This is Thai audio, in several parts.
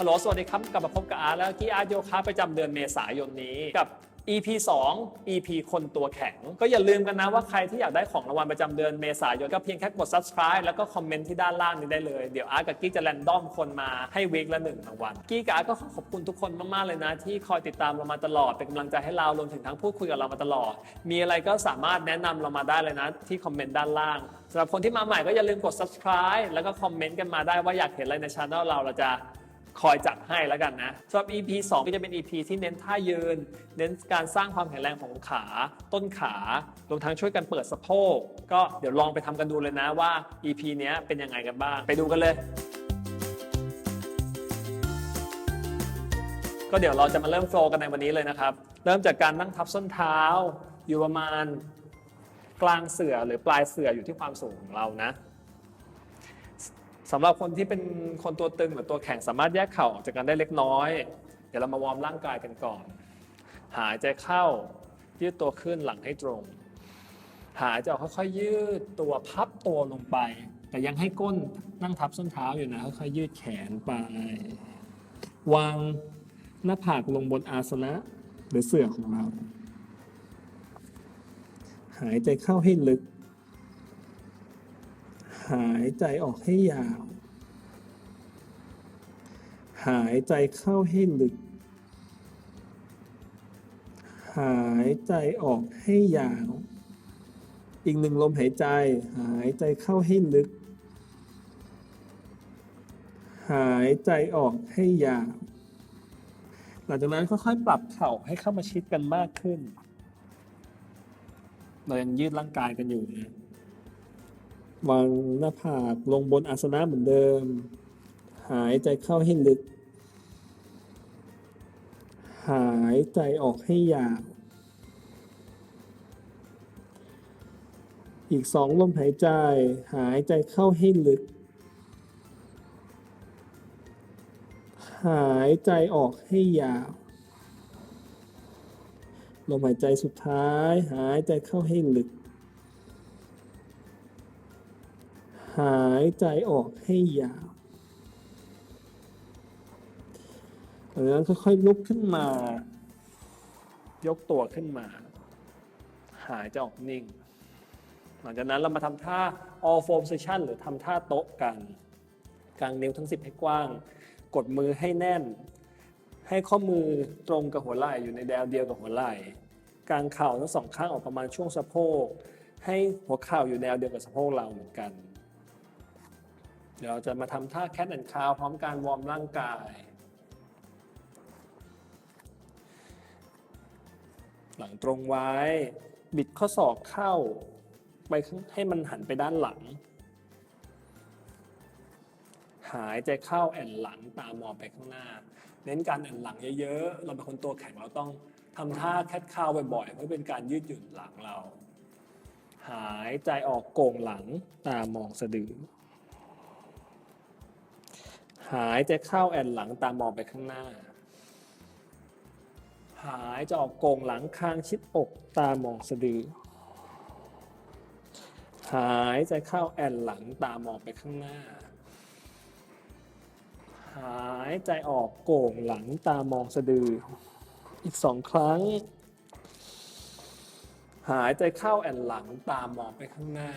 ฮัลโหล สวัสดีครับ กลับมาพบกับอาร์ตแล้วกี้อาร์ตโยคะประจำเดือนเมษายนนี้กับ EP 2 EP คนตัวแข็ง ก็อย่าลืมกันนะว่าใครที่อยากได้ของรางวัลประจำเดือนเมษายนก็เพียงแค่กด subscribe แล้วก็คอมเมนต์ที่ด้านล่างนี้ได้เลย เดี๋ยวอาร์กับกี้จะแรนดอมคนมาให้วีคละหนึ่งรางวัลกี้กับอาร์ก็ขอขอบคุณทุกคนมาก ๆ เลยนะ ที่คอยติดตามเรามาตลอด เป็นกำลังใจให้เรารวมถึงทั้งพูดคุยกับเรามาตลอด มีอะไรก็สามารถแนะนำเรามาได้เลยนะ ที่คอมเมนต์ด้านล่างสำหรับคนที่มาใหม่ก็อย่าลืมกด subscribe แล้วก็คอมเมนต์กันมาได้ว่าอยากเห็นอะไรในช anel เราเราจะ คอยจัดให้แล้วกันนะสำหรับ EP 2 ก็จะเป็น EP ที่เน้นท่ายืน เน้นการสร้างความแข็งแรงของขา ต้นขารวมทั้งช่วยกันเปิดสะโพก ก็เดี๋ยวลองไปทำกันดูเลยนะว่า EP เนี้ยเป็นยังไงกันบ้าง ไปดูกันเลยก็เดี๋ยวเราจะมาเริ่มโฟล์กันในวันนี้เลยนะครับ เริ่มจากการนั่งทับส้นเท้า อยู่ประมาณกลางเสื่อหรือปลายเสื่ออยู่ที่ความสูงของเรานะ สำหรับคนที่เป็นคนตัวตึงหรือตัวแข็งสามารถแยกเข่าออกจากกันได้เล็กน้อย เดี๋ยวเรามาวอร์มร่างกายกันก่อน หายใจเข้ายืดตัวขึ้นหลังให้ตรง หายใจออกค่อยๆยืดตัวพับตัวลงไป แต่ยังให้ก้นนั่งทับส้นเท้าอยู่นะค่อยๆยืดแขนไป วางหน้าผากลงบนอาสนะหรือเสื่อของเรา หายใจเข้าให้ลึก หายใจออกให้ยาว หายใจเข้าให้ลึก หายใจออกให้ยาว อีกหนึ่งลมหายใจ หายใจเข้าให้ลึก หายใจออกให้ยาว หลังจากนั้นค่อยๆ ปรับเข่าให้เข้ามาชิดกันมากขึ้น เรายังยืดร่างกายกันอยู่นะ วางหน้าผากลงบนอาสนะเหมือนเดิม หายใจเข้าให้ลึก หายใจออกให้ยาว อีกสองลมหายใจ หายใจเข้าให้ลึก หายใจออกให้ยาว ลมหายใจสุดท้าย หายใจเข้าให้ลึก หายใจออกให้ยาวจากนั้นค่อยๆลุกขึ้นมา ยกตัวขึ้นมา หายใจออกนิ่ง หลังจากนั้นเรามาทำท่า all four position หรือทำท่าโต๊ะกัน กางนิ้วทั้ง 10 ให้กว้าง กดมือให้แน่น ให้ข้อมือตรงกับหัวไหล่อยู่ในแนวเดียวกับหัวไหล่กางเข่าทั้งสองข้างออกประมาณช่วงสะโพก ให้หัวเข่าอยู่แนวเดียวกับสะโพกเราเหมือนกัน เดี๋ยวเราจะมาทำท่าแคทแอนด์คาวพร้อมการวอร์มร่างกาย หลังตรงไว้ บิดข้อศอกเข้า ไปให้มันหันไปด้านหลัง หายใจเข้าแอนหลังตามมองไปข้างหน้า เน้นการแอนหลังเยอะๆ เราเป็นคนตัวแข็งเราต้องทำท่าแคทคาวบ่อยๆ เพื่อเป็นการยืดหยุ่นหลังเรา หายใจออกโก่งหลังตามองสะดือ หายใจเข้าแอนหลังตามองไปข้างหน้า หายใจออกโก่งหลังคางชิดอกตามองสะดือ หายใจเข้าแอนหลังตามองไปข้างหน้า หายใจออกโก่งหลังตามองสะดือ อีกสองครั้ง หายใจเข้าแอนหลังตามองไปข้างหน้า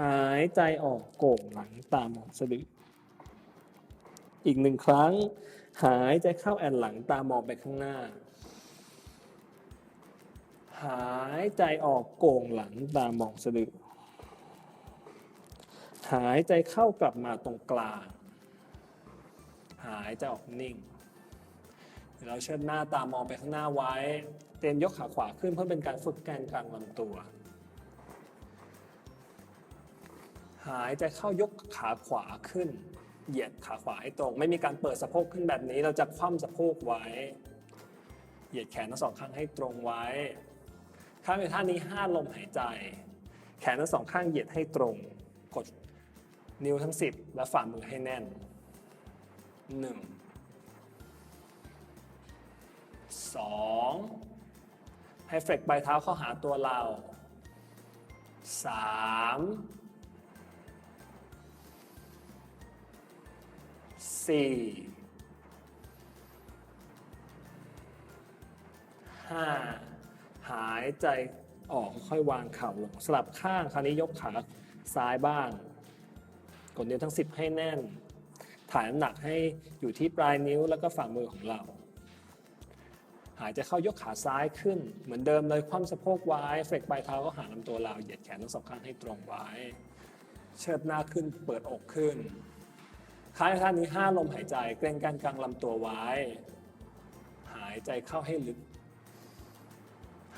หายใจออกโก่งหลังตามองสะดือ อีกหนึ่งครั้ง หายใจเข้าแอนหลังตามองไปข้างหน้า หายใจออกโก่งหลังตามองสะดือ หายใจเข้ากลับมาตรงกลาง หายใจออกนิ่งเดี๋ยวเราเชิดหน้าตามองไปข้างหน้าไว้ เตรียมยกขาขวาขึ้นเพื่อเป็นการฝึกแกนกลางลำตัว หายใจเข้ายกขาขวาขึ้น เหยียดขาขวาให้ตรง ไม่มีการเปิดสะโพกขึ้นแบบนี้ เราจะคว่ำสะโพกไว้ เหยียดแขนทั้งสองข้างให้ตรงไว้ข้างในท่านี้ห้าลมหายใจ แขนทั้งสองข้างเหยียดให้ตรง กดนิ้วทั้ง 10 และฝ่ามือให้แน่น 1 2 ให้เฟกปลายเท้าเข้าหาตัวเรา 3 สี่ห้าหายใจออกค่อยวางเข่าลงสลับข้างคราวนี้ยกขาซ้ายบ้าง กดนิ้วทั้ง 10 ให้แน่น ถ่ายน้ำหนักให้อยู่ที่ปลายนิ้วแล้วก็ฝ่ามือของเรา หายใจเข้ายกขาซ้ายขึ้น เหมือนเดิมเลยคว่ำสะโพกไว้เฟกปลายเท้าก็หาลำตัวเราเหยียดแขนทั้งสองข้างให้ตรงไว้ เชิดหน้าขึ้นเปิดอกขึ้น ค้างท่านี้ 5 ลมหายใจ เกรงการกลางลำตัวไว้ หายใจเข้าให้ลึก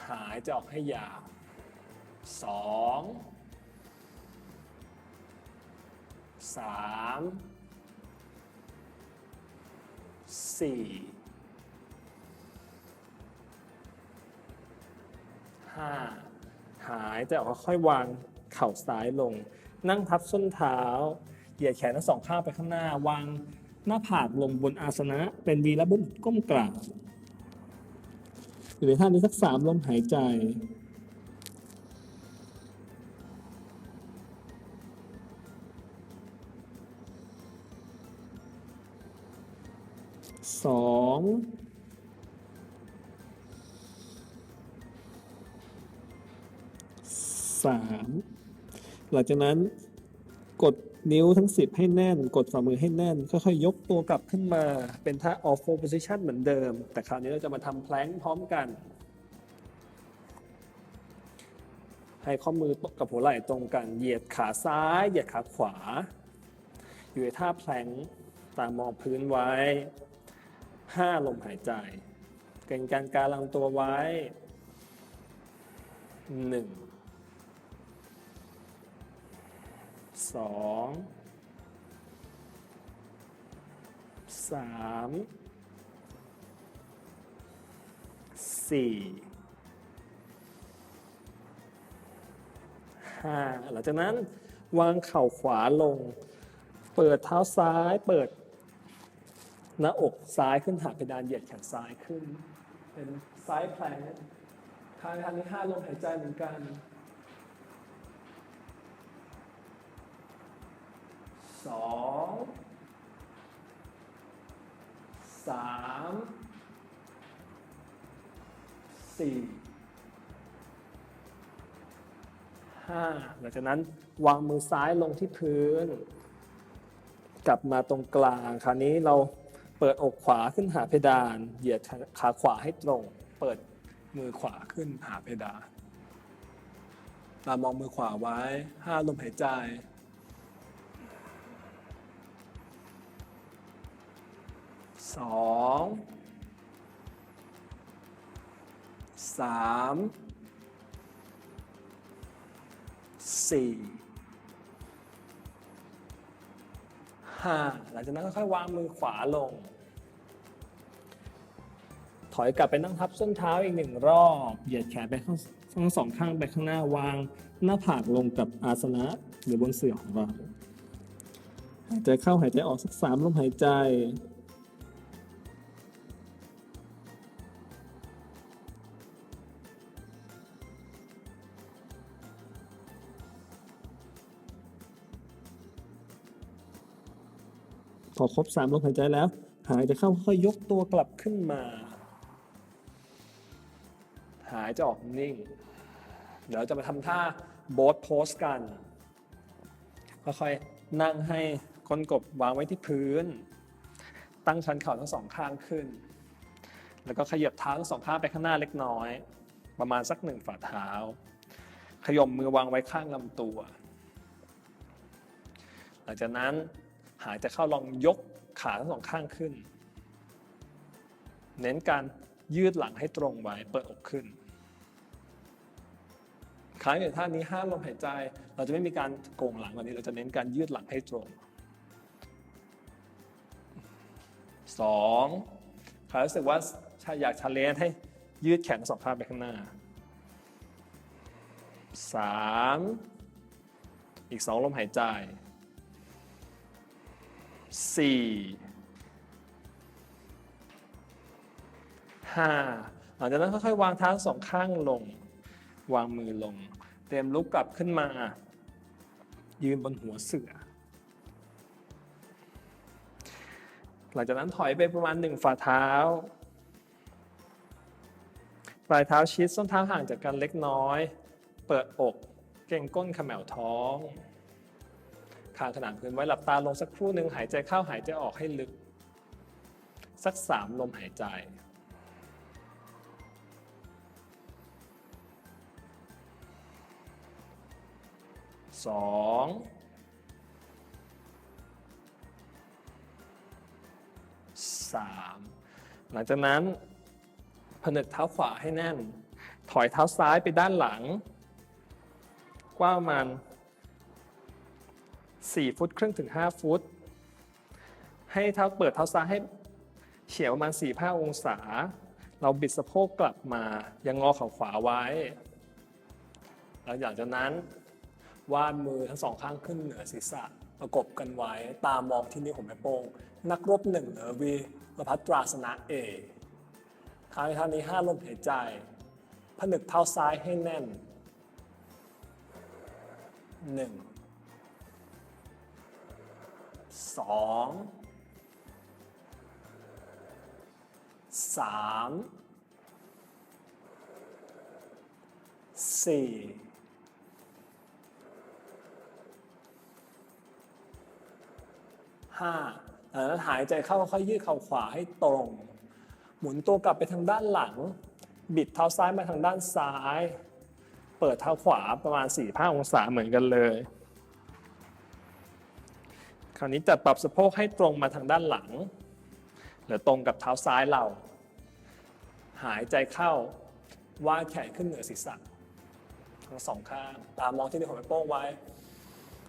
หายใจออกให้ยาวสองสามสี่ห้าหายใจออกค่อยวางเข่าซ้ายลง นั่งทับส้นเท้า เหยียดแขนทั้งสองข้างไปข้างหน้าวางหน้าผากลงบนอาสนะ เป็นวีระบุญก้มกราบอยู่ในท่านี้สักสามลมหายใจสองสามหลังจากนั้นกด นิ้วทั้งสิบให้แน่น กดฝ่ามือให้แน่น ค่อยๆยกตัวกลับขึ้นมา เป็นท่า off four position เหมือนเดิม แต่คราวนี้เราจะมาทำแพลงพร้อมกัน ให้ข้อมือกับหัวไหล่ตรงกัน เหยียดขาซ้าย เหยียดขาขวา อยู่ในท่าแพลงตามองพื้นไว้ 5 ลมหายใจ เก่งการการลังตัวไว้ 1 สองสามสี่ห้าหลังจากนั้นวางเข่าขวาลง เปิดเท้าซ้าย เปิดหน้าอกซ้ายขึ้นหาเพดานเหยียดแขนซ้ายขึ้น เป็นซ้ายแพลงทางทางนี้ห้าลมหายใจเหมือนกัน องสามสี่ห้าหลังจากนั้นวางมือซ้ายลงที่พื้น กลับมาตรงกลาง คราวนี้เราเปิดอกขวาขึ้นหาเพดาน เหยียดขาขวาให้ตรง เปิดมือขวาขึ้นหาเพดานตามองมือขวาไว้ห้าลมหายใจ สองสามสี่ห้าหลังจากนั้นค่อยๆวางมือขวาลง ถอยกลับไปนั่งทับส้นเท้าอีกหนึ่งรอบ เหยียดแขนไปข้างทั้งสองข้างไปข้างหน้าวางหน้าผากลงกับอาสนะหรือบนเสื่อของเราหายใจเข้าหายใจออกสักสามลมหายใจ พอครบสามลมหายใจแล้ว หายใจเข้าค่อยยกตัวกลับขึ้นมา หายใจออกนิ่ง เดี๋ยวเราจะมาทำท่าโบทโพสกัน ค่อยๆนั่งให้ก้นกบวางไว้ที่พื้น ตั้งชันเข่าทั้งสองข้างขึ้น แล้วก็ขยับเท้าทั้งสองข้างไปข้างหน้าเล็กน้อย ประมาณสักหนึ่งฝ่าเท้า ขยมมือวางไว้ข้างลำตัว หลังจากนั้น หายใจเข้าลองยกขาทั้งสองข้างขึ้น เน้นการยืดหลังให้ตรงไว้เปิดอกขึ้นค้างอยู่ท่านี้ห้ามลมหายใจ เราจะไม่มีการโก่งหลังวันนี้ เราจะเน้นการยืดหลังให้ตรงสองใครรู้สึกว่าอยากชาเลนจ์ให้ยืดแขนทั้งสองข้างไปข้างหน้าสามอีกสองลมหายใจ สี่ห้าหลังจากนั้นค่อยๆวางเท้าสองข้างลง วางมือลง เตรียมลุกกลับขึ้นมา ยืนบนหัวเสือ หลังจากนั้นถอยไปประมาณหนึ่งฝ่าเท้า ปลายเท้าชิดส้นเท้าห่างจากกันเล็กน้อย เปิดอก เกรงก้นเขมวท้องางขนานพื้นไว้หลับตาลงสักครู่หนึ่งหายใจเข้าหายใจออกให้ลึก สักสามลมหายใจสองสามหลังจากนั้นผนึกเท้าขวาให้แน่น ถอยเท้าซ้ายไปด้านหลัง กว้างมาณ 4 ฟุตครึ่งถึง 5 ฟุต ให้เท้าเปิดเท้าซ้ายให้เฉียงประมาณ4-5องศา เราบิดสะโพกกลับมา ยังงอเข่าขวาไว้ แล้วหลังจากนั้น วาดมือทั้งสองข้างขึ้นเหนือศีรษะประกบกันไว้ ตามมองที่นิ้วของแม่โป้ง นักรบหนึ่งเหนือวีรพัตราสนะเอกคราวนี้ท่านี้ห้าลมหายใจ ผนึกเท้าซ้ายให้แน่นหนึ่ง สองสามสี่ห้าแล้วหายใจเข้าค่อยยืดเข่าขวาให้ตรง หมุนตัวกลับไปทางด้านหลัง บิดเท้าซ้ายมาทางด้านซ้าย เปิดเท้าขวาประมาณ4-5องศาเหมือนกันเลย ราวนี้จัดปรับสะโพกให้ตรงมาทางด้านหลัง หรือตรงกับเท้าซ้ายเรา หายใจเข้าวาแขนขึ้นเหนือศีรษะ ทั้งสองข้าง ตามองที่นิ้วของแม่โป้งไว้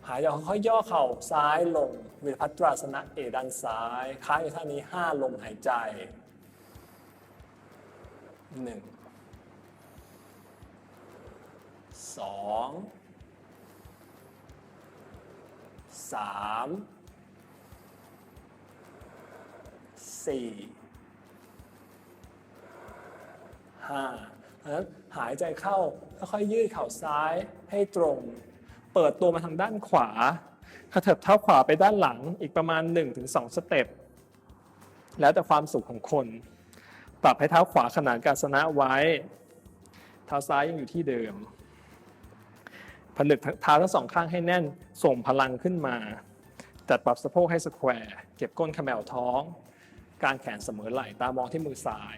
หายใจค่อยย่อเข่าซ้ายลงวิรพัตราสนะเอด้านซ้ายค้างอยู่ท่านี้5ลมหายใจ 1 2 3 4 5นั้นหายใจเข้าค่อยๆยืดเข่าซ้ายให้ตรง เปิดตัวมาทางด้านขวาขยับเท้าขวาไปด้านหลังอีกประมาณ 1-2 สเต็ป แล้วแต่ความสุขของคน ปรับให้เท้าขวาขนานกาสนะไว้ เท้าซ้ายยังอยู่ที่เดิม ผนึกเท้าทั้งสองข้างให้แน่น ส่งพลังขึ้นมา จัดปรับสะโพกให้สแควร์ เก็บก้นเขมวท้อง กางแขนเสมอไหล่ตามองที่มือซ้าย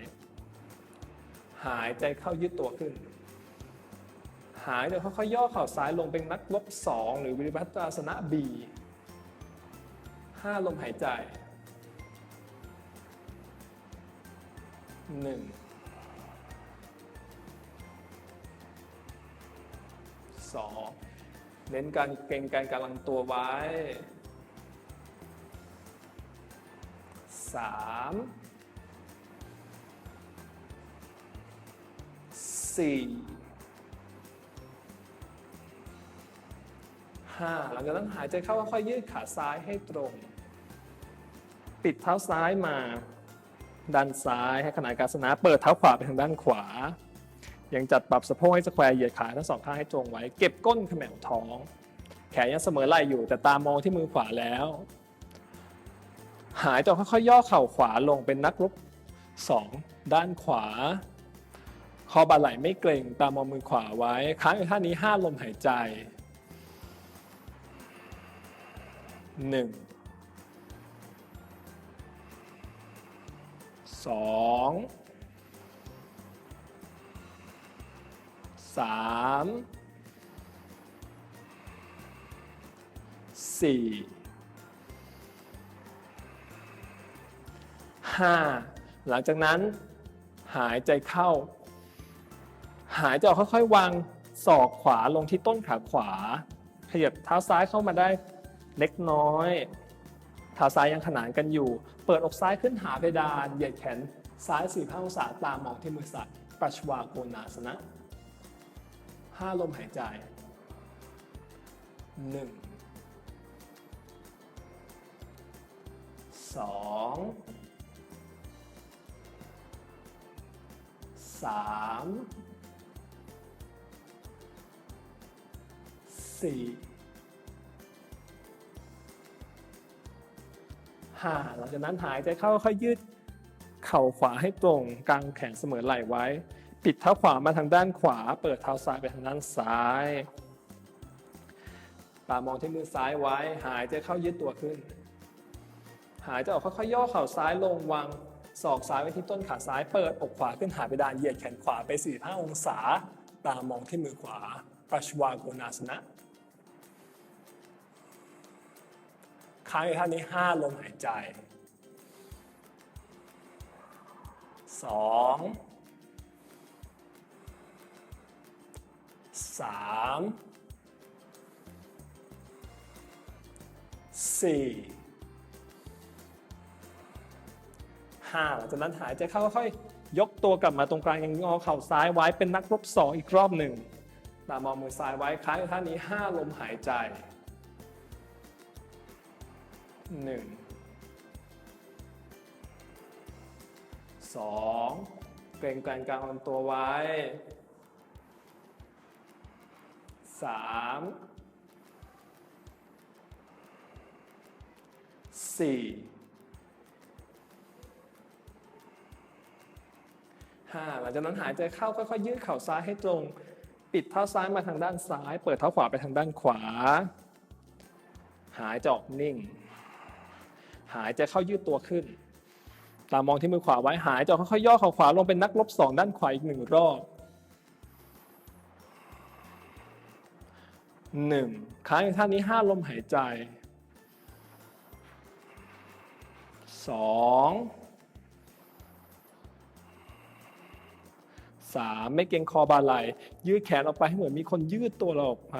หายใจเข้ายืดตัวขึ้น หายใจค่อยๆย่อเข่าซ้ายลงเป็นนักลบสองหรือวิริพัตราสนะบีห้าลมหายใจหนึ่งสองเน้นการเกรงการกำลังตัวไว้ สามสี่ห้าหลังจากนั้นหายใจเข้าค่อยยืดขาซ้ายให้ตรง ปิดเท้าซ้ายมา ด้านซ้ายให้ขนานกาสนะ เปิดเท้าขวาไปทางด้านขวา ยังจัดปรับสะโพกให้สแควร์เหยียดขาทั้งสองข้างให้ตรงไว้ เก็บก้นเขมวท้อง แขนยังเสมอไหล่อยู่แต่ตามองที่มือขวาแล้ว หายใจค่อยๆย่อเข่าขวาลงเป็นนักรบสองด้านขวา คอบ่าไหล่ไม่เกร็งตามมองมือขวาไว้ ค้างอยู่ท่านี้5ลมหายใจ1 2 3 4 5 หลังจากนั้นหายใจเข้า หายใจออกค่อยๆ วางศอกขวาลงที่ต้นขาขวา ขยับเท้าซ้ายเข้ามาได้เล็กน้อยเท้าซ้ายยังขนานกันอยู่ เปิดอกซ้ายขึ้นหาเพดาน เหยียดแขนซ้าย4 5องศาตามมองที่มือสัตว์ปัชวาโกนาสนะ5ลมหายใจ1 2สามสี่ห้าหลังจากนั้นหายใจเข้าค่อยยืดเข่าขวาให้ตรงกลางแขนเสมอไหล่ไว้ ปิดเท้าขวามาทางด้านขวา เปิดเท้าซ้ายไปทางด้านซ้ายตามองที่มือซ้ายไว้ หายใจเข้ายืดตัวขึ้น หายใจออกค่อยๆย่อเข่าซ้ายลงวาง ศอกซ้ายไว้ที่ต้นขาซ้ายเปิดอกขวาขึ้นหาเพดานเหยียดแขนขวาไป 45 องศา ตามองที่มือขวาปรัชวาโกนาสนะค้างอยู่ท่านี้ 5 ลมหายใจ 2 3 4 5หลังจากนั้นหายใจเข้าค่อยๆยกตัวกลับมาตรงกลางยังงอเข่าซ้ายไว้เป็นนักรบสองอีกรอบหนึ่งตามองมือซ้ายไว้ค้ายท่านี้ 5 ลมหายใจหนึ่งสองเกรงแกนกลางลำตัวไว้สา มสี่ห้าหลังจากนั้นหายใจเข้าค่อยๆยืดเข่าซ้ายให้ตรง ปิดเท้าซ้ายมาทางด้านซ้าย เปิดเท้าขวาไปทางด้านขวา หายใจออกนิ่ง หายใจเข้ายืดตัวขึ้น ตามองที่มือขวาไว้หายใจอกค่อยๆย่อเข่าขวาลงเป็นนักลบสองด้านขวาอีกหนึ่งรอบหนึ่งค้างอยู่ท่านี้ห้าลมหายใจสอง สามไม่เกรงคอบาไหลยืดแขนออกไปให้เหมือนมีคนยืดตัวเราออกไป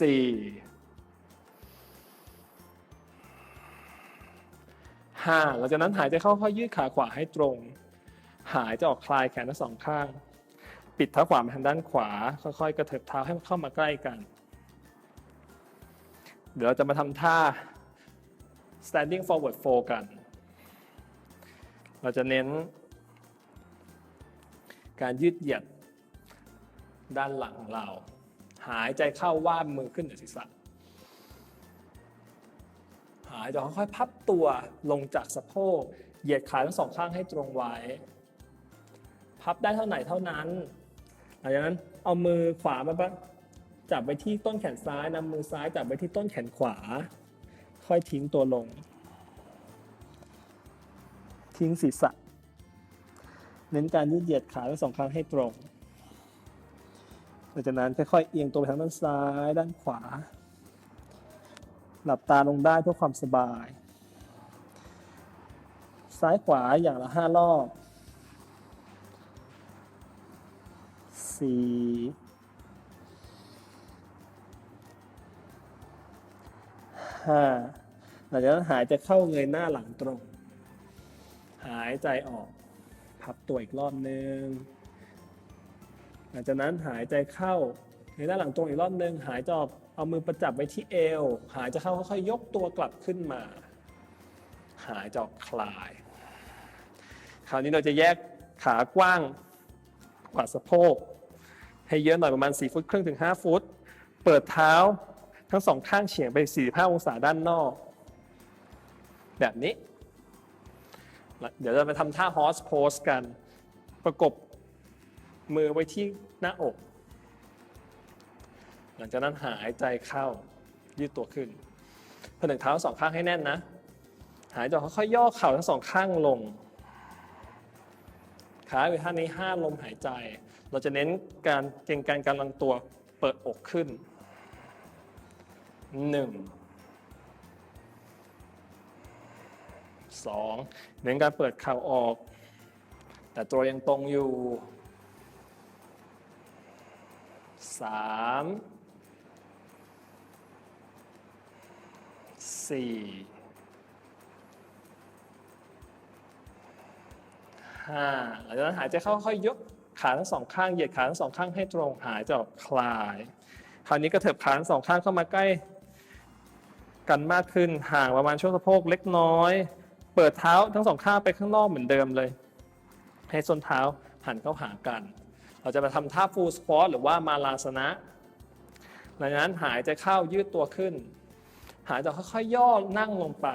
สี่ห้าหลังจากนั้นหายใจเข้าค่อยยืดขาขวาให้ตรง หายจะออกคลายแขนทั้งสองข้าง ปิดเท้าขวาไปทางด้านขวา ค่อยๆ กระเถิบเท้าให้มันเข้ามาใกล้กัน เดี๋ยวเราจะมาทำท่า standing forward fold กัน เราจะเน้น การยืดเหยียดด้านหลังของเรา หายใจเข้าว่านมือขึ้นเหนือศีรษะหายใจค่อยๆพับตัวลงจากสะโพก เหยียดขาทั้งสองข้างให้ตรงไว้ พับได้เท่าไหร่เท่านั้นหลังจากนั้นเอามือขวามาจับไว้ที่ต้นแขนซ้ายนำมือซ้ายจับไว้ที่ต้นแขนขวา ค่อยทิ้งตัวลง ทิ้งศีรษะ เน้นการยืดเหยียดขาทั้งสองข้างให้ตรงหลังจากนั้นค่อยๆเอียงตัวไปทางด้านซ้ายด้านขวา หลับตาลงได้เพื่อความสบาย ซ้ายขวาอย่างละห้ารอบสี่ห้าหลังจากนั้นหายใจเข้าเงยหน้าหลังตรง หายใจออก พับตัวอีกรอบนึง หลังจากนั้นหายใจเข้าเงยหน้านหลังตรงอีกรอบนึง หายใจออกเอามือประจับไว้ที่เอว หายใจเข้าค่อยๆยกตัวกลับขึ้นมา หายใจออกคลาย คราวนี้เราจะแยกขากว้างกว่าสะโพก ให้เยอะหน่อยประมาณ 4 ฟุตครึ่งถึง 5 ฟุต เปิดเท้าทั้งสองข้างเฉียงไป 45 องศาด้านนอก แบบนี้ เดี๋ยวเราไปทำท่า horse pose กัน ประกบมือไว้ที่หน้าอก หลังจากนั้นหายใจเข้ายืดตัวขึ้นผนึกเท้าสองข้างให้แน่นนะ หายใจค่อยๆย่อเข่าทั้งสองข้างลงขาอยู่ท่านี้5ลมหายใจ เราจะเน้นการเก่งการการลังตัวเปิดอกขึ้น1 2เน้นการเปิดเข่าออก แต่ตัวยังตรงอยู่3สี่ห้าหลังจากนั้นหายใจเข้าค่อยยกขาทั้งสองข้างเหยียดขาทั้งสองข้างให้ตรงหายใจออกคลาย คราวนี้กระเถิบขาทั้งสองข้างเข้ามาใกล้ กันมากขึ้นห่างประมาณช่วงสะโพกเล็กน้อย เปิดเท้าทั้งสองข้างไปข้างนอกเหมือนเดิมเลย ให้ส้นเท้าหันเข้าหากัน เราจะมาทำท่าฟูลสควอตหรือว่ามาลาสนะหลังจากนั้นหายใจเข้ายืดตัวขึ้น หายใจค่อยๆย่อนั่งลงไป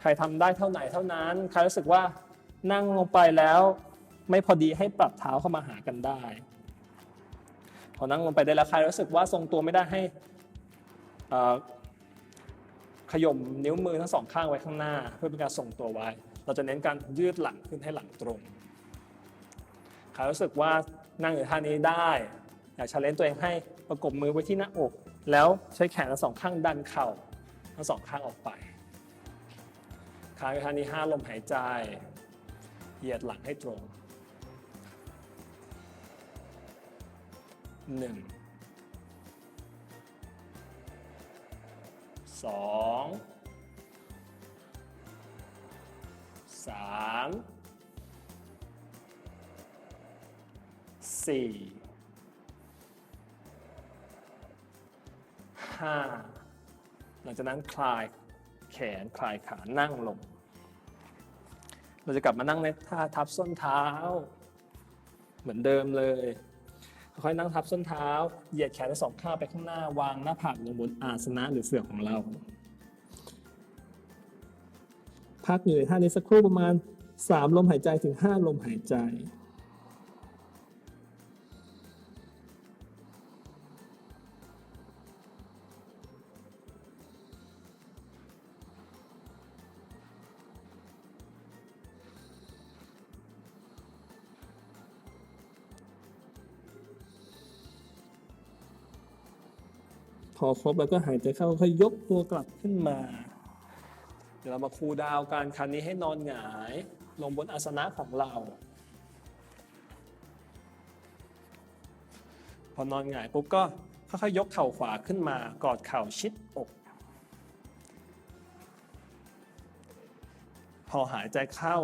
ใครทำได้เท่าไหนเท่านั้น ใครรู้สึกว่านั่งลงไปแล้วไม่พอดีให้ปรับเท้าเข้ามาหากันได้ พอนั่งลงไปได้แล้วใครรู้สึกว่าทรงตัวไม่ได้ให้อ่อ ขย่มนิ้วมือทั้งสองข้างไว้ข้างหน้า เพื่อเป็นการส่งตัวไว้ เราจะเน้นการยืดหลังขึ้นให้หลังตรงใครรู้สึกว่านั่งอยู่ท่านี้ได้อยากชาเลนตัวเองให้ประกบมือไว้ที่หน้าอก แล้วใช้แขนทั้งสองข้างดันเข่าทั้งสองข้างออกไปค้างอยู่ท่านี้ห้าลมหายใจ เหยียดหลังให้ตรงหนึ่ง สองสามสี่ห้าหลังจากนั้นคลายแขนคลายขานั่งลง เราจะกลับมานั่งในท่าทับส้นเท้า เหมือนเดิมเลย ค่อยนั่งทับส้นเท้า เหยียดแขนทั้งสองข้างไปข้างหน้าวางหน้าผากลงบนอาสนะหรือเสื่อของเรา พักอยู่ในท่านี้สักครู่ประมาณ 3 ลมหายใจถึง 5 ลมหายใจ อครบแล้วก็หายใจเข้าค่อยยกตัวกลับขึ้นมา เดี๋ยวเรามาคูดาวการคันนี้ให้นอนหงาย ลงบนอาสนะของเรา พอนอนหงายปุ๊บก็ค่อยๆยกเข่าขวาขึ้นมากอดเข่าชิดอก พอหายใจเข้า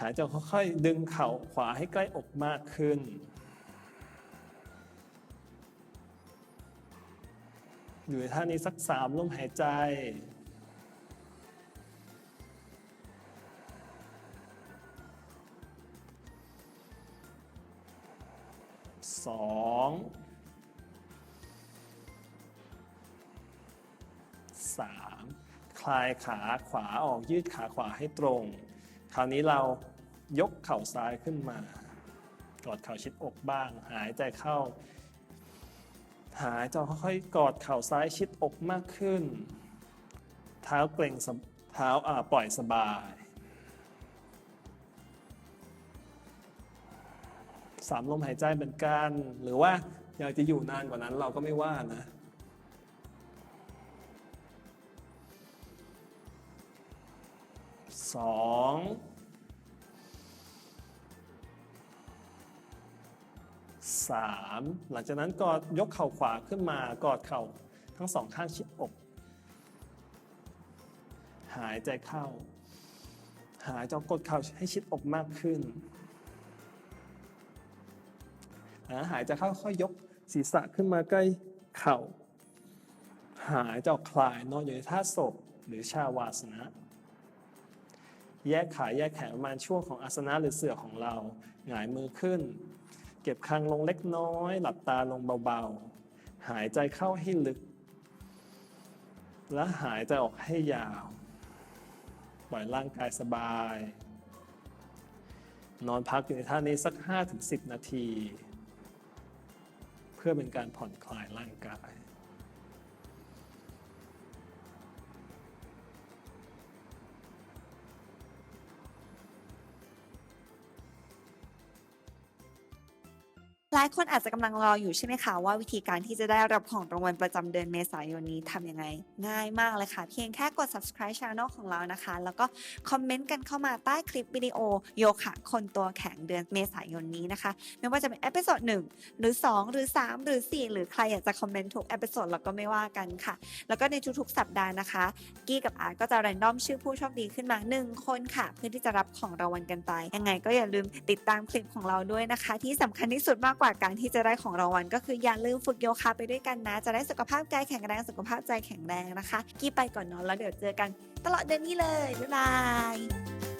หายใจค่อยๆดึงเข่าขวาให้ใกล้อกมากขึ้น อยู่ในท่านี้สักสามลมหายใจสองสามคลายขาขวาออกยืดขาขวาให้ตรง คราวนี้เรายกเข่าซ้ายขึ้นมา กอดเข่าชิดอกบ้าง หายใจเข้า หายใจค่อยๆกอดเข่าซ้ายชิดอกมากขึ้น เท้าเกร็งเท้าอ่าปล่อยสบาย สามลมหายใจเหมือนกัน หรือว่าอยากจะอยู่นานกว่านั้นเราก็ไม่ว่านะสอง สามหลังจากนั้นกอดยกเข่าขวาขึ้นมากอดเข่าทั้งสองข้างชิดอก หายใจเข้า หายใจกดเข่าให้ชิดอกมากขึ้นหายใจเข้าค่อยยกศีรษะขึ้นมาใกล้เข่า หายใจออกคลายนอนอยู่ในท่าศพหรือชาวาสนะแยกขาแยกแขนประมาณช่วงของอาสนะหรือเสื่อของเรา หงายมือขึ้น เก็บคางลงเล็กน้อย หลับตาลงเบาๆ หายใจเข้าให้ลึก และหายใจออกให้ยาว ปล่อยร่างกายสบาย นอนพักอยู่ในท่านี้สัก 5-10 นาที เพื่อเป็นการผ่อนคลายร่างกาย หลายคนอาจจะกำลังรออยู่ใช่ไหมคะว่าวิธีการที่จะได้รับของรางวัลประจำเดือนเมษายนนี้ทำยังไง ง่ายมากเลยค่ะ เพียงแค่กด subscribe channel ของเรานะคะ แล้วก็คอมเมนต์กันเข้ามาใต้คลิปวิดีโอโยคะคนตัวแข็งเดือนเมษายนนี้นะคะ ไม่ว่าจะเป็นเอพิโซดหนึ่งหรือ 2 หรือ 3 หรือ 4 หรือใครอยากจะคอมเมนต์ทุกเอพิโซดเราก็ไม่ว่ากันค่ะ แล้วก็ในทุกๆสัปดาห์นะคะ กี้กับอาร์ก็จะแรนดอมชื่อผู้โชคดีขึ้นมา 1 คนค่ะ เพื่อที่จะรับของรางวัลกันไปยังไงก็อย่าลืมติดตามคลิปของเราด้วยนะคะ ที่สำคัญที่สุดมากกว่าการที่จะได้ของรางวัลก็คืออย่าลืมฝึกโยคะไปด้วยกันนะ จะได้สุขภาพกายแข็งแรงสุขภาพใจแข็งแรงนะคะ กี้ไปก่อนนอนแล้วเดี๋ยวเจอกันตลอดเดือนนี้เลยบ๊ายบาย